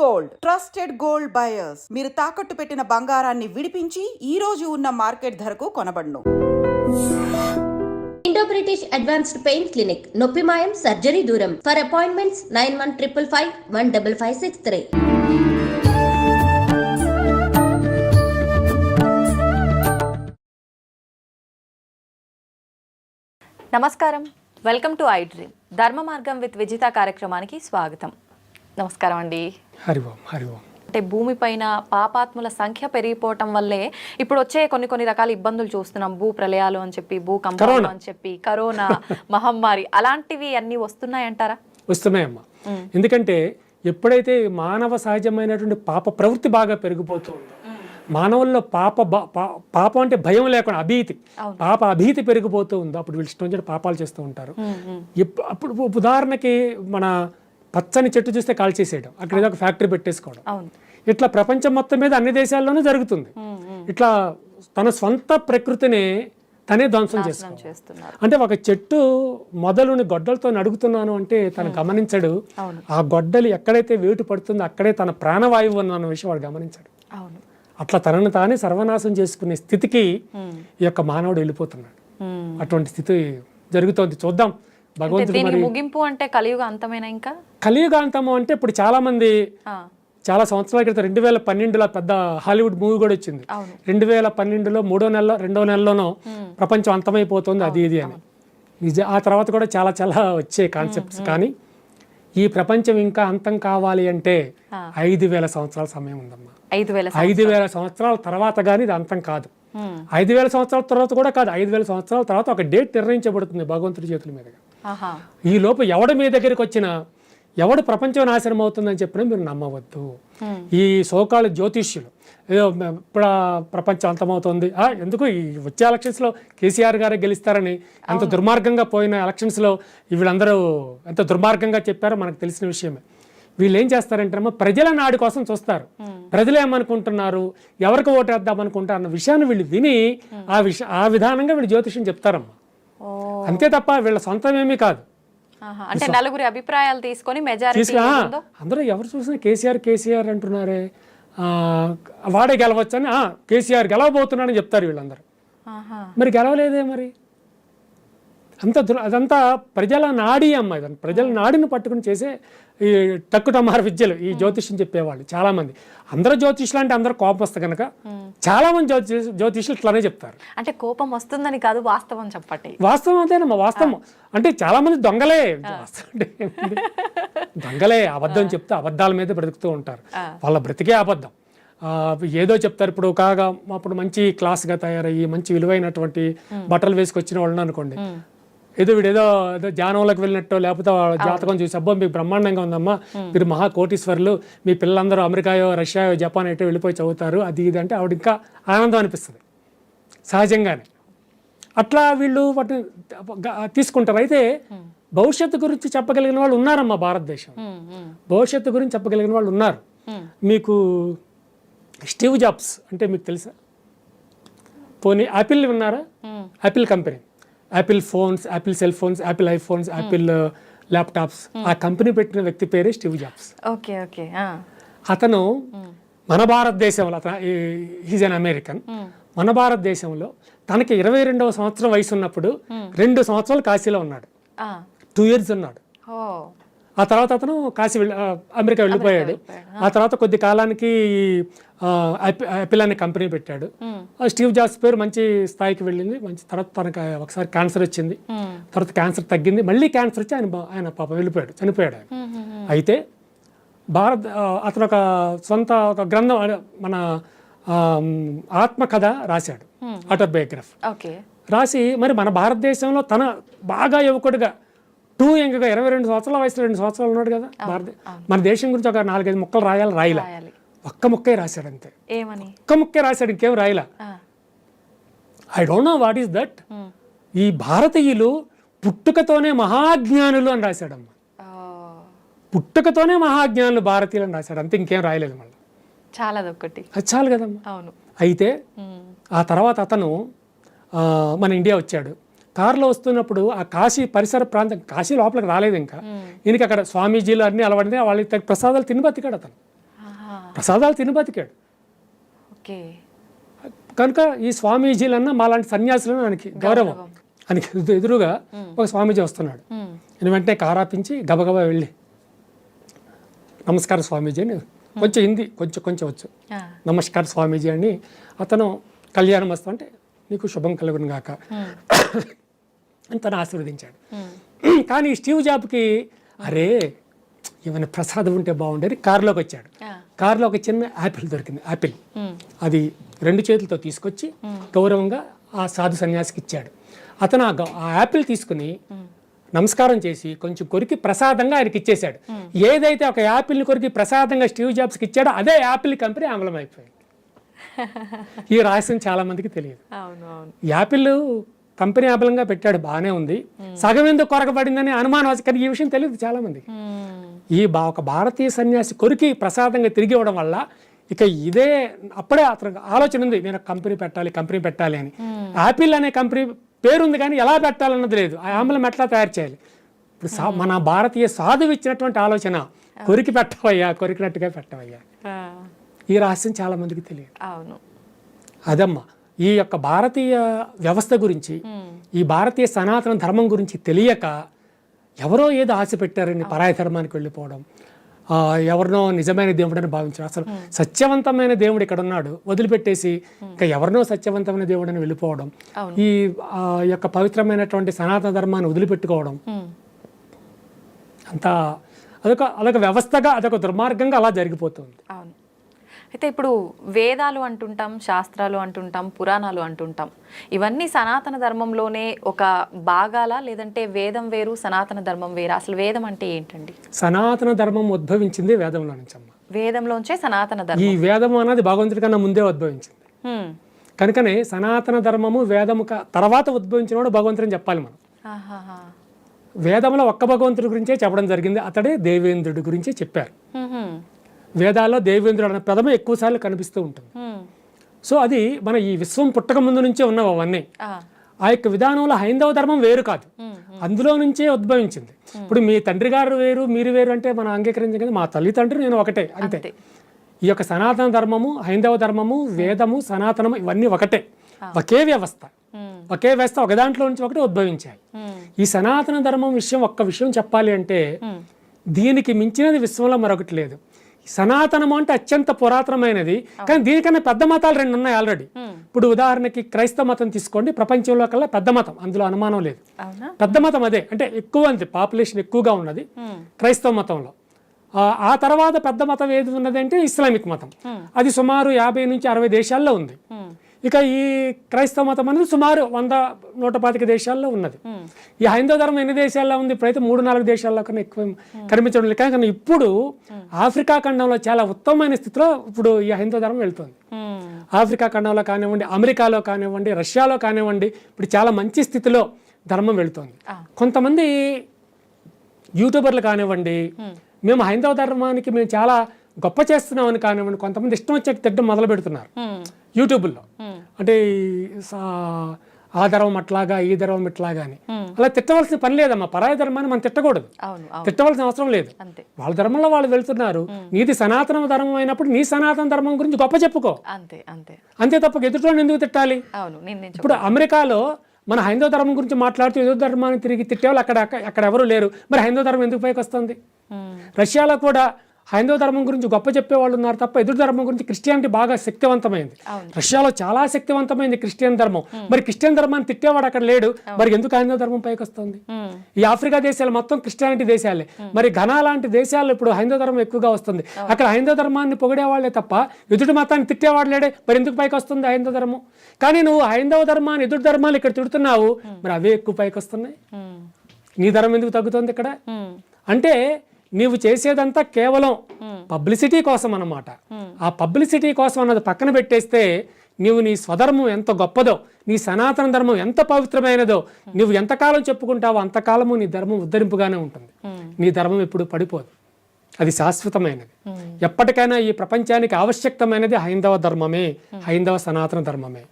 Gold. Trusted gold buyers. మీరు తాకట్టు పెట్టిన బంగారాన్ని విడిపించి ఈ రోజు ఉన్న మార్కెట్ ధరకు కొనబడును. Indo British advanced pain clinic. నొప్పి మాయం సర్జరీ దూరం. For appointments nine one triple five one double five six three. నమస్కారం. Welcome to I dream. ధర్మ మార్గం విత్ విజిత కార్యక్రమానికి స్వాగతం. నమస్కారం అండి. హరి ఓం హరి ఓం అంటే భూమిపైన పాపాత్ముల సంఖ్య పెరిగిపోవటం వల్లే ఇప్పుడు వచ్చే కొన్ని కొన్ని రకాల ఇబ్బందులు చూస్తున్నాం. భూ ప్రళయాలు అని చెప్పి భూకంపాలు కరోనా. అని చెప్పి కరోనా మహమ్మారి అలాంటివి అన్ని వస్తున్నాయంటారా? వస్తున్నాయమ్మా. ఎందుకంటే ఎప్పుడైతే మానవ సహజమైనటువంటి పాప ప్రవృత్తి బాగా పెరిగిపోతూ ఉందో మానవుల్లో పాప పాపం అంటే భయం లేకుండా అభీతి పాప అభీతి పెరిగిపోతూ ఉందో అప్పుడు వీళ్ళు ఇష్టం పాపాలు చేస్తూ ఉంటారు. అప్పుడు ఉదాహరణకి మన పచ్చని చెట్టు చూస్తే కాల్ చేసేయడం. అక్కడ ఏదో ఒక ఫ్యాక్టరీ పెట్టేసుకోవడం. ఇట్లా ప్రపంచం మొత్తం మీద అన్ని దేశాల్లోనూ జరుగుతుంది. ఇట్లా తన స్వంత ప్రకృతిని తనే ధ్వంసం చేస్తున్నారు. అంటే ఒక చెట్టు మొదలుని గొడ్డలతో నడుగుతున్నాను అంటే తను గమనించడు. ఆ గొడ్డలి ఎక్కడైతే వేటు పడుతుందో అక్కడే తన ప్రాణవాయువు అన్న విషయం వాడు గమనించాడు. అట్లా తనను తానే సర్వనాశం చేసుకునే స్థితికి ఈ యొక్క మానవుడు వెళ్ళిపోతున్నాడు. అటువంటి స్థితి జరుగుతోంది. చూద్దాం. భగవంతుడు ముగింపు అంటే కలియుగ అంతమేనా ఇంకా? కలియుగాంతము అంటే ఇప్పుడు చాలా మంది చాలా సంవత్సరాల క్రితం రెండు వేల పన్నెండులో పెద్ద హాలీవుడ్ మూవీ కూడా వచ్చింది. రెండు వేల పన్నెండులో మూడో నెలలో రెండో నెలలోనో ప్రపంచం అంతమైపోతుంది అది ఇది అని. నిజ ఆ తర్వాత కూడా చాలా చాలా వచ్చే కాన్సెప్ట్స్ కానీ ఈ ప్రపంచం ఇంకా అంతం కావాలి అంటే ఐదు వేల సంవత్సరాల సమయం ఉందమ్మా. ఐదు వేల ఐదు వేల సంవత్సరాల తర్వాత కానీ ఇది అంతం కాదు. ఐదు వేల సంవత్సరాల తర్వాత కూడా కాదు ఐదు వేల సంవత్సరాల తర్వాత ఒక డేట్ నిర్ణయించబడుతుంది భగవంతుడి చేతుల మీదుగా. ఈ లోపు ఎవడు మీ దగ్గరికి వచ్చినా ఎవడు ప్రపంచం నాశనం అవుతుందని చెప్పినా మీరు నమ్మవద్దు. ఈ సోకాలు జ్యోతిష్యులు. ఇప్పుడు ప్రపంచం అంతమవుతుంది. ఆ, ఎందుకు ఈ వచ్చే ఎలక్షన్స్లో కేసీఆర్ గారే గెలుస్తారని ఎంత దుర్మార్గంగా పోయిన ఎలక్షన్స్లో వీళ్ళందరూ ఎంత దుర్మార్గంగా చెప్పారో మనకు తెలిసిన విషయమే. వీళ్ళు ఏం చేస్తారంటే ప్రజల నాడి కోసం చూస్తారు. ప్రజలు ఏమనుకుంటున్నారు? ఎవరికి ఓటేద్దాం అనుకుంటారు అన్న విషయాన్ని వీళ్ళు విని ఆ విష ఆ విధానంగా వీళ్ళు జ్యోతిష్యం చెప్తారమ్మా. అంతే తప్ప వీళ్ళ సొంతం ఏమీ కాదు. అంటే నలుగురి అభిప్రాయాలు తీసుకొని మెజారిటీ అందరూ ఎవరు చూసినా కేసీఆర్ కేసీఆర్ అంటున్నారే. వాడే గెలవచ్చని కేసీఆర్ గెలవబోతున్నాడని చెప్తారు వీళ్ళందరూ. మరి గెలవలేదే మరి? అంత అదంతా ప్రజల నాడి అమ్మ. ఇదంతా ప్రజల నాడిని పట్టుకుని చేసే ఈ టక్కుటమార విద్యలు ఈ జ్యోతిష్యం చెప్పేవాళ్ళు చాలా మంది అందరూ జ్యోతిష్యులు అంటే అందరూ కోపం వస్తే కనుక చాలా మంది జ్యోతిష్ జ్యోతిష్యులు ఇట్లానే చెప్తారు. అంటే కోపం వస్తుందని కాదు వాస్తవం చెప్పండి. వాస్తవం అంతేనమ్మా వాస్తవం. అంటే చాలా మంది దొంగలే? దొంగలే అబద్ధం చెప్తే అబద్ధాల మీద బ్రతుకుతూ ఉంటారు. వాళ్ళ బ్రతికే అబద్ధం. ఏదో చెప్తారు ఇప్పుడు కాగా అప్పుడు మంచి క్లాస్గా తయారయ్యి మంచి విలువైనటువంటి బట్టలు వేసుకొచ్చిన వాళ్ళని అనుకోండి. ఏదో వీడు ఏదో ఏదో జానంలోకి వెళ్ళినట్టు లేకపోతే జాతకం చూసి అబ్బో మీకు బ్రహ్మాండంగా ఉందమ్మా. మీరు మహా కోటీశ్వరులు మీ పిల్లలందరూ అమెరికాయో రష్యాయో జపాన్ ఎటో వెళ్ళిపోయి చదువుతారు. అది ఇది అంటే ఆవిడ ఇంకా ఆనందం అనిపిస్తుంది. సహజంగానే. అట్లా వీళ్ళు వాటిని తీసుకుంటారు. అయితే భవిష్యత్తు గురించి చెప్పగలిగిన వాళ్ళు ఉన్నారమ్మా భారతదేశం. భవిష్యత్తు గురించి చెప్పగలిగిన వాళ్ళు ఉన్నారు. మీకు స్టీవ్ జాబ్స్ అంటే మీకు తెలుసా? పోనీ యాపిల్ విన్నారా? Apple company. Apple phones Apple cell phones Apple iPhones Apple laptops ఆ కంపెనీ పెట్టిన వ్యక్తి పేరే స్టీవ్ జాబ్స్ ఓకే ఓకే. అతను మన భారతదేశంలో అతను ఈజ్ అన్ అమెరికన్ మన భారతదేశంలో తనకి ఇరవై రెండవ సంవత్సరం వయసు ఉన్నప్పుడు రెండు సంవత్సరాలు కాశీలో ఉన్నాడు. టూ ఇయర్స్ ఉన్నాడు. ఆ తర్వాత అతను కాశీ వెళ్ళి అమెరికా వెళ్ళిపోయాడు. ఆ. తర్వాత కొద్ది కాలానికి యాపిల్ అనే కంపెనీ పెట్టాడు. ఆ స్టీవ్ జాబ్స్ పేరు మంచి స్థాయికి వెళ్ళింది. మంచి తర్వాత తనకు ఒకసారి క్యాన్సర్ వచ్చింది. తర్వాత క్యాన్సర్ తగ్గింది. మళ్ళీ క్యాన్సర్ వచ్చి ఆయన ఆయన పాప వెళ్ళిపోయాడు చనిపోయాడు ఆయన. అయితే భారత్ అతను ఒక సొంత ఒక గ్రంథం మన ఆత్మకథ రాశాడు. ఆటోబయోగ్రఫీ రాసి మరి మన భారతదేశంలో తన బాగా యువకుడిగా టూ యంగ్గా ఇరవై రెండు సంవత్సరాల వయసులో రెండు సంవత్సరాలు ఉన్నాడు కదా భారత మన దేశం గురించి ఒక నాలుగైదు ముక్కలు రాయాలి రాయలే. ఒక్క ముక్కే రాశాడు అంతే. ఒక్క ముక్కే రాశాడు ఇంకేం రాయలా. I don't know what is that ఈ భారతీయులు పుట్టుకతోనే మహాజ్ఞానులు అని రాశాడమ్మ. పుట్టుకతోనే మహాజ్ఞానులు భారతీయులు అని రాశాడు అంతే ఇంకేం రాయలేదు మళ్ళీ. చాలా అదొక్కటి అది చాలు కదమ్మా. అవును. అయితే ఆ తర్వాత అతను మన ఇండియా వచ్చాడు. కారులో వస్తున్నప్పుడు ఆ కాశీ పరిసర ప్రాంతం కాశీ లోపలికి రాలేదు ఇంకా. ఈయనకి అక్కడ స్వామీజీలు అన్ని అలవాడితే వాళ్ళకి ప్రసాదాలు తిని బతికాడు అతను. ప్రసాదాలు తిని బతికాడు. కనుక ఈ స్వామీజీలన్నా మాలాంటి సన్యాసులను ఆయనకి గౌరవం. ఆయనకి ఎదు- ఎదురుగా ఒక స్వామీజీ వస్తున్నాడు. నేను వెంటనే కారాపించి గబగబా వెళ్ళి నమస్కారం స్వామీజీ అని కొంచెం హిందీ కొంచెం కొంచెం వచ్చు. నమస్కారం స్వామీజీ అని అతను కళ్యాణం వస్తూ అంటే నీకు శుభం కలుగును గాక అని తను ఆశీర్వదించాడు. కానీ ఈ స్టీవ్ జాబ్కి అరే ఏమైనా ప్రసాదం ఉంటే బాగుండేది కారులోకి వచ్చాడు. కారులో ఒక చిన్న యాపిల్ దొరికింది యాపిల్ అది రెండు చేతులతో తీసుకొచ్చి గౌరవంగా ఆ సాధు సన్యాసికి ఇచ్చాడు. అతను ఆ యాపిల్ తీసుకుని నమస్కారం చేసి కొంచెం కొరికి ప్రసాదంగా ఆయనకి ఇచ్చేశాడు. ఏదైతే ఒక యాపిల్ని కొరికి ప్రసాదంగా స్టీవ్ జాబ్స్కి ఇచ్చాడో అదే యాపిల్ కంపెనీ ఆమలం అయిపోయింది ఈ రహస్యం చాలా మందికి తెలియదు. యాపిల్ కంపెనీ ఆపలంగా పెట్టాడు బాగానే ఉంది. సగం ఎందుకు కొరకబడిందని అనుమానం కానీ ఈ విషయం తెలియదు చాలా మందికి మ్మ్. ఈ బా ఒక భారతీయ సన్యాసి కొరికి ప్రసాదంగా తిరిగి ఇవ్వడం వల్ల ఇక ఇదే అప్పుడే అతనికి ఆలోచన ఉంది నేను కంపెనీ పెట్టాలి కంపెనీ పెట్టాలి అని. యాపిల్ అనే కంపెనీ పేరుంది కానీ ఎలా పెట్టాలన్నది లేదు. ఆ ఆంబలం ఎట్లా తయారు చేయాలి. ఇప్పుడు మన భారతీయ సాధువు ఇచ్చినటువంటి ఆలోచన కొరికి పెట్టవయ్యా కొరికినట్టుగా పెట్టవయ్యా. ఈ రహస్యం చాలా మందికి తెలియదు. అవును. అదమ్మా. ఈ యొక్క భారతీయ వ్యవస్థ గురించి ఈ భారతీయ సనాతన ధర్మం గురించి తెలియక ఎవరో ఏదో ఆశ పెట్టారని పరాయ ధర్మానికి వెళ్ళిపోవడం. ఆ, ఎవరినో నిజమైన దేవుడని భావించారు అసలు సత్యవంతమైన దేవుడు ఇక్కడ ఉన్నాడు. వదిలిపెట్టేసి ఇంకా ఎవరినో సత్యవంతమైన దేవుడని వెళ్ళిపోవడం. ఈ యొక్క పవిత్రమైనటువంటి సనాతన ధర్మాన్ని వదిలిపెట్టుకోవడం. అంతా అదొక అదొక వ్యవస్థగా అదొక దుర్మార్గంగా అలా జరిగిపోతుంది. అవును. అయితే ఇప్పుడు వేదాలు అంటుంటాం శాస్త్రాలు అంటుంటాం పురాణాలు అంటుంటాం. ఇవన్నీ సనాతన ధర్మంలోనే ఒక భాగాలా? లేదంటే వేదం వేరు సనాతన ధర్మం వేరా? అసలు వేదం అంటే ఏంటండి? సనాతన ధర్మం ఉద్భవించింది వేదంలో నుంచి అమ్మ. వేదంలోంచే సనాతన ధర్మం. ఈ వేదం అన్నది భగవంతుడి కన్నా ముందే ఉద్భవించింది. కనుకనే సనాతన ధర్మము వేదము తర్వాత ఉద్భవించినవాడు భగవంతుడు అని చెప్పాలి మనం. వేదంలో ఒక్క భగవంతుడి గురించే చెప్పడం జరిగింది. అతడే దేవేంద్రుడి గురించే చెప్పారు. వేదాల్లో దేవేంద్రుడు అనే పదమే ఎక్కువసార్లు కనిపిస్తూ ఉంటుంది. సో అది మన ఈ విశ్వం పుట్టక ముందు నుంచే ఉన్నవి అవన్నీ. ఆ. యొక్క విధానంలో హైందవ ధర్మం వేరు కాదు. అందులో నుంచే ఉద్భవించింది. ఇప్పుడు మీ తండ్రి గారు వేరు మీరు వేరు అంటే మనం అంగీకరించగలి మా తల్లి తండ్రి నేను ఒకటే అంతే. ఈ యొక్క సనాతన ధర్మము హైందవ ధర్మము వేదము సనాతనము ఇవన్నీ ఒకటే. ఒకే వ్యవస్థ. ఒకే వ్యవస్థ ఒక దాంట్లో నుంచి ఒకటి ఉద్భవించాయి. ఈ సనాతన ధర్మం విషయం ఒక్క విషయం చెప్పాలి అంటే దీనికి మించినది విశ్వంలో మరొకటి లేదు. సనాతనము అంటే అత్యంత పురాతనమైనది. కానీ దీనికన్నా పెద్ద మతాలు రెండు ఉన్నాయి ఆల్రెడీ ఇప్పుడు ఉదాహరణకి క్రైస్తవ మతం తీసుకోండి ప్రపంచంలో కల్లా పెద్ద మతం అందులో అనుమానం లేదు. పెద్ద మతం అదే అంటే ఎక్కువ అంతే పాపులేషన్ ఎక్కువగా ఉన్నది క్రైస్తవ మతంలో. ఆ తర్వాత పెద్ద మతం ఏది ఉన్నది అంటే ఇస్లామిక్ మతం. అది సుమారు యాభై నుంచి అరవై దేశాల్లో ఉంది. ఇక ఈ క్రైస్తవ మతం అనేది సుమారు వంద నూట పాతిక దేశాల్లో ఉన్నది. ఈ హైందవ ధర్మం ఎన్ని దేశాల్లో ఉంది? ఇప్పుడైతే మూడు నాలుగు దేశాల్లో కన్నా ఎక్కువ కనిపించడం లేదు. కానీ ఇప్పుడు ఆఫ్రికా ఖండంలో చాలా ఉత్తమమైన స్థితిలో ఇప్పుడు ఈ హైందవ ధర్మం వెళ్తుంది. ఆఫ్రికా ఖండంలో కానివ్వండి అమెరికాలో కానివ్వండి రష్యాలో కానివ్వండి ఇప్పుడు చాలా మంచి స్థితిలో ధర్మం వెళుతోంది. కొంతమంది యూట్యూబర్లు కానివ్వండి మేము. హైందవ ధర్మానికి మేము చాలా గొప్ప చేస్తున్నామని కానివ్వండి కొంతమంది ఇష్టం వచ్చే తిట్టడం మొదలు పెడుతున్నారు. యూట్యూబ్లో. అంటే ఆ ధర్మం అట్లాగా ఈ ధర్మం ఇట్లాగా అని. అలా తిట్టవలసిన పని లేదమ్మా. పరాయ ధర్మాన్ని మనం తిట్టకూడదు. తిట్టవలసిన అవసరం లేదు. వాళ్ళ ధర్మంలో వాళ్ళు వెళ్తున్నారు. నీది సనాతన ధర్మం అయినప్పుడు నీ సనాతన ధర్మం గురించి గొప్ప చెప్పుకో. అంతే అంతే. అంతే తప్ప ఎదుటి ఎందుకు తిట్టాలి? ఇప్పుడు అమెరికాలో మన హైందవ ధర్మం గురించి మాట్లాడుతూ ఎదురు ధర్మాన్ని తిరిగి తిట్టేవాళ్ళు అక్కడ అక్కడ- ఎవరు లేరు. మరి హైందవ ధర్మం ఎందుకు పైకి వస్తుంది. రష్యాలో కూడా హైందవ ధర్మం గురించి గొప్ప చెప్పేవాళ్ళు ఉన్నారు తప్ప ఎదురు ధర్మం గురించి క్రిస్టియానిటీ బాగా శక్తివంతమైంది. రష్యాలో చాలా శక్తివంతమైంది క్రిస్టియన్ ధర్మం. మరి క్రిస్టియన్ ధర్మాన్ని తిట్టేవాడు అక్కడ లేడు. మరి ఎందుకు హైందవ ధర్మం పైకి వస్తుంది. ఈ ఆఫ్రికా దేశాలు మొత్తం క్రిస్టియానిటీ దేశాలే. మరి ఘనా లాంటి దేశాల్లో ఇప్పుడు హైందవ ధర్మం ఎక్కువగా వస్తుంది. అక్కడ హైందవ ధర్మాన్ని పొగిడేవాళ్ళే తప్ప ఎదుటి మతాన్ని తిట్టేవాడు లేడే. మరి ఎందుకు పైకి వస్తుంది హైందవ ధర్మం? కానీ నువ్వు హైందవ ధర్మాన్ని ఎదుటి ధర్మాలు ఇక్కడ తిడుతున్నావు. మరి అవే ఎక్కువ పైకి వస్తున్నాయి. నీ ధర్మం ఎందుకు తగ్గుతుంది ఇక్కడ. అంటే నీవు చేసేదంతా కేవలం పబ్లిసిటీ కోసం అన్నమాట. ఆ పబ్లిసిటీ కోసం అన్నది పక్కన పెట్టేస్తే నీవు నీ స్వధర్మం ఎంత గొప్పదో నీ సనాతన ధర్మం ఎంత పవిత్రమైనదో నువ్వు ఎంతకాలం చెప్పుకుంటావో అంతకాలము నీ ధర్మం ఉద్ధరింపుగానే ఉంటుంది. నీ ధర్మం ఎప్పుడు పడిపోదు. అది శాశ్వతమైనది. ఎప్పటికైనా ఈ ప్రపంచానికి ఆవశ్యకమైనది హైందవ ధర్మమే హైందవ సనాతన ధర్మమే.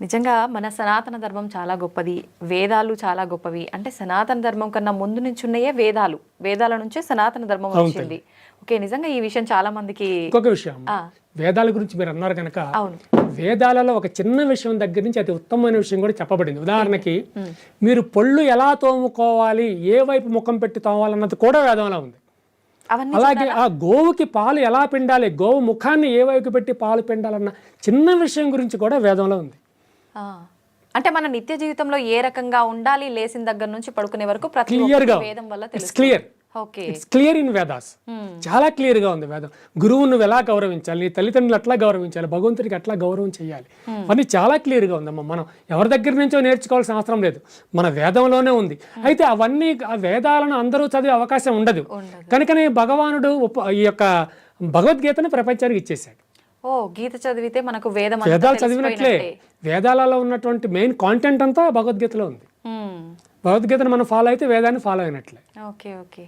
నిజంగా మన సనాతన ధర్మం చాలా గొప్పది. వేదాలు చాలా గొప్పవి. అంటే సనాతన ధర్మం కన్నా ముందు నుంచి ఉన్నాయే వేదాలు. వేదాల నుంచే సనాతన ధర్మం వచ్చింది. ఓకే నిజంగా ఈ విషయం చాలా మందికి ఇంకొక విషయం. వేదాల గురించి మీరు అన్నారు కనుక అవును. వేదాలలో ఒక చిన్న విషయం దగ్గర నుంచి అతి ఉత్తమమైన విషయం కూడా చెప్పబడింది. ఉదాహరణకి మీరు పళ్ళు ఎలా తోముకోవాలి ఏ వైపు ముఖం పెట్టి తోమాలన్నది కూడా వేదంలో ఉంది. అలాగే ఆ గోవుకి పాలు ఎలా పిండాలి గోవు ముఖాన్ని ఏ వైపు పెట్టి పాలు పిండాలన్న చిన్న విషయం గురించి కూడా వేదంలో ఉంది. అంటే మన నిత్య జీవితంలో ఏ రకంగా ఉండాలి లేచిన దగ్గర నుంచి పడుకునే వరకు ప్రతి క్లియర్గా. ఒక్కటి వేదం వల్ల తెలుసు clear it's clear in Vedas చాలా క్లియర్గా ఉంది వేదం. గురువు నువ్వు ఎలా గౌరవించాలి? నీ తల్లిదండ్రులు ఎట్లా గౌరవించాలి? భగవంతుడికి ఎట్లా గౌరవం చేయాలి అని చాలా క్లియర్గా ఉందమ్మా. మనం ఎవరి దగ్గర నుంచో నేర్చుకోవాల్సిన అవసరం లేదు. మన వేదంలోనే ఉంది. అయితే అవన్నీ ఆ వేదాలను అందరూ చదివే అవకాశం ఉండదు. కనుకనే భగవానుడు ఈ యొక్క భగవద్గీతను ప్రపంచానికి ఇచ్చేసాడు ఓ గీత చదివితే మనకు వేదం వేదాలు చదివినట్లే. వేదాలలో ఉన్నటువంటి మెయిన్ కాంటెంట్ అంతా భగవద్గీతలో ఉంది. భగవద్గీతను మనం ఫాలో అయితే వేదాన్ని ఫాలో అయినట్లే ఓకే ఓకే